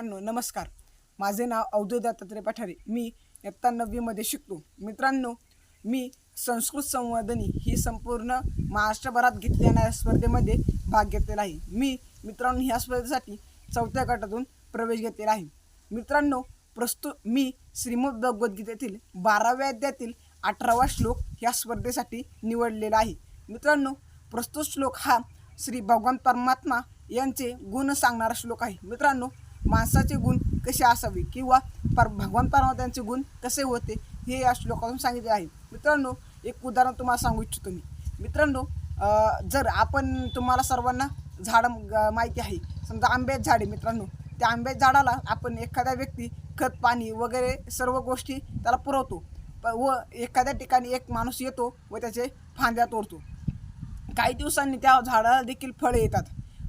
मित्रांनो नमस्कार. माझे नाव अवधूत दत्तात्रय पठारे. मी इयत्ता नववीमध्ये शिकतो. मित्रांनो मी संस्कृत संवर्धनी ही संपूर्ण महाराष्ट्रभरात घेतलेल्या स्पर्धेमध्ये भाग घेतलेला आहे. मी मित्रांनो ह्या स्पर्धेसाठी चौथ्या गटातून प्रवेश घेतलेला आहे. मित्रांनो प्रस्तुत मी श्रीमद भगवद्गीतेतील बाराव्या अध्यायातील अठरावा श्लोक ह्या स्पर्धेसाठी निवडलेला आहे. मित्रांनो प्रस्तुत श्लोक हा श्री भगवान परमात्मा यांचे गुण सांगणारा श्लोक आहे. मित्रांनो माणसाचे गुण कसे असावे किंवा पर भगवान परमात्म्यांचे गुण कसे होते हे या श्लोकातून सांगितले आहे. मित्रांनो एक उदाहरण तुम्हाला सांगू इच्छितो मी. मित्रांनो जर आपण तुम्हाला सर्वांना झाडं ग- माहिती आहे. समजा आंब्याचं झाड आहे मित्रांनो. त्या आंब्याच्या झाडाला आपण एखाद्या व्यक्ती खत पाणी वगैरे सर्व गोष्टी त्याला पुरवतो. प- व एखाद्या ठिकाणी एक माणूस येतो व त्याचे फांद्या तोडतो. काही दिवसांनी त्या झाडाला देखील फळं येतात.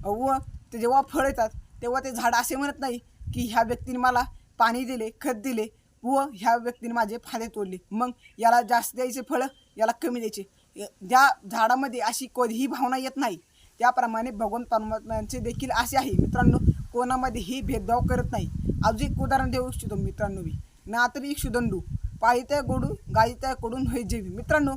व ते जेव्हा फळ येतात तेव्हा ते झाड असे म्हणत नाही की ह्या व्यक्तीने मला पाणी दिले खत दिले व ह्या व्यक्तीने माझे फांदे तोडले. मग याला जास्त द्यायचे फळं याला कमी द्यायचे. ज्या त्या झाडामध्ये अशी कधीही भावना येत नाही त्याप्रमाणे भगवान परमात्म्यांचे देखील असे आहे. मित्रांनो कोणामध्येही भेदभाव करत नाही. अजून एक उदाहरण देऊ इच्छितो मित्रांनो मी. नातरी शुदंडू पाळीत्या गोडू गायीत्या कडून होय जेवी. मित्रांनो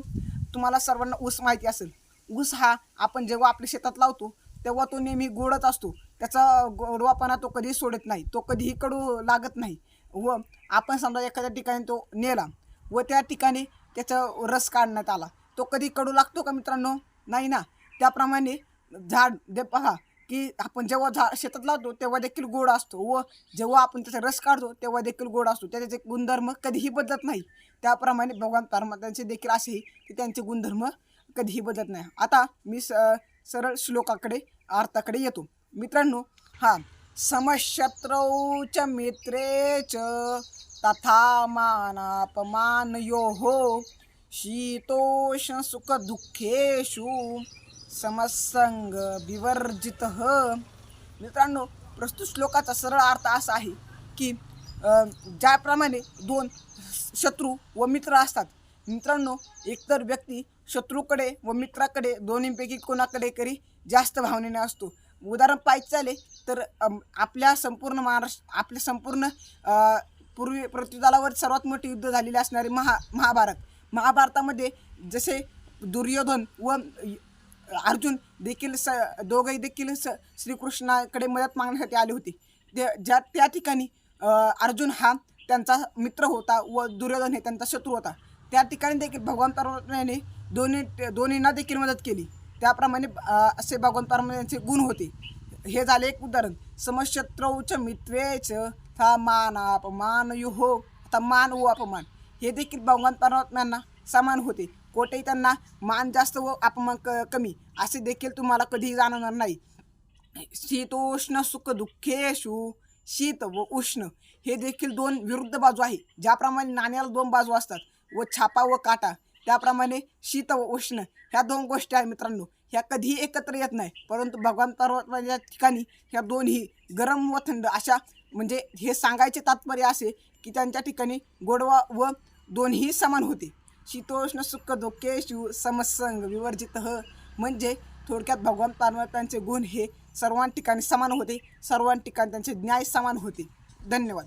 तुम्हाला सर्वांना ऊस माहिती असेल. ऊस हा आपण जेव्हा आपल्या शेतात लावतो तेव्हा तो नेहमी गोडच असतो. त्याचा गोडवापणा तो कधीही सोडत नाही तो कधीही कडू लागत नाही. व आपण समजा एखाद्या ठिकाणी तो नेला व त्या ठिकाणी त्याचा रस काढण्यात आला तो कधी कडू लागतो का मित्रांनो? नाही ना. त्याप्रमाणे झाड दे पहा की आपण जेव्हा झाड शेतात लावतो तेव्हा देखील गोड असतो व जेव्हा आपण त्याचा रस काढतो तेव्हा देखील गोड असतो. त्याचे गुणधर्म कधीही बदलत नाही. त्याप्रमाणे भगवान परमात्म्यांचे देखील असे की त्यांचे गुणधर्म कधीही बदलत नाही. आता मी स सरळ श्लोकाकडे अर्थाकडे येतो. मित्रांनो हा समशत्रौ च मित्रे च यो हो शीतोष्ण सुखदुःखेषु समसंग विवर्जित मित्रांनो प्रस्तुत श्लोकाचा सरळ अर्थ असा आहे की ज्याप्रमाणे दोन शत्रू व मित्र असतात मित्रांनो एकतर व्यक्ती शत्रूकडे व मित्राकडे दोन्हीपैकी कोणाकडे करी जास्त भावनेने असतो. उदाहरण पाहायचं झाले तर आपल्या संपूर्ण महाराष्ट्र आपल्या संपूर्ण पूर्वी पृथ्वीतलावर सर्वात मोठे युद्ध झालेले असणारे महा महाभारत. महाभारतामध्ये जसे दुर्योधन व अर्जुन देखील स दोघंही देखील स श्रीकृष्णाकडे मदत मागण्यासाठी आले होते. ते ज्या त्या ठिकाणी अर्जुन हा त्यांचा मित्र होता व दुर्योधन हे त्यांचा शत्रू होता. त्या ठिकाणी देखील भगवान परमात्म्याने दोन्ही दोन्हींना देखील मदत केली. त्याप्रमाणे असे भगवान परमात्म्यांचे गुण होते. हे झाले एक उदाहरण. समशत्रौच मित्वेच था मान अपमान युहो आता मान व अपमान. हे देखील भगवान परमात्म्यांना समान होते. कोठेही त्यांना मान जास्त व अपमान क कमी असे देखील तुम्हाला कधीही जाणवणार नाही. शीतोष्ण सुख दुःखेशू शीत व उष्ण. हे देखील दोन विरुद्ध बाजू आहे. ज्याप्रमाणे नाण्याला दोन बाजू असतात. व छापा व काटा. त्याप्रमाणे शीत व उष्ण ह्या दोन गोष्टी आहेत मित्रांनो. ह्या कधीही एकत्र येत नाही. परंतु भगवान पर्वताच्या ठिकाणी ह्या दोन्ही गरम व थंड अशा म्हणजे हे सांगायचे तात्पर्य असे की त्यांच्या ठिकाणी गोडवा व दोन्ही समान होते. शीतोष्ण सुख धोके शिव समसंग विवर्जित ह म्हणजे थोडक्यात भगवान पार्वतांचे गुण हे सर्वां ठिकाणी समान होते. सर्वां ठिकाणी त्यांचे न्याय समान होते. धन्यवाद.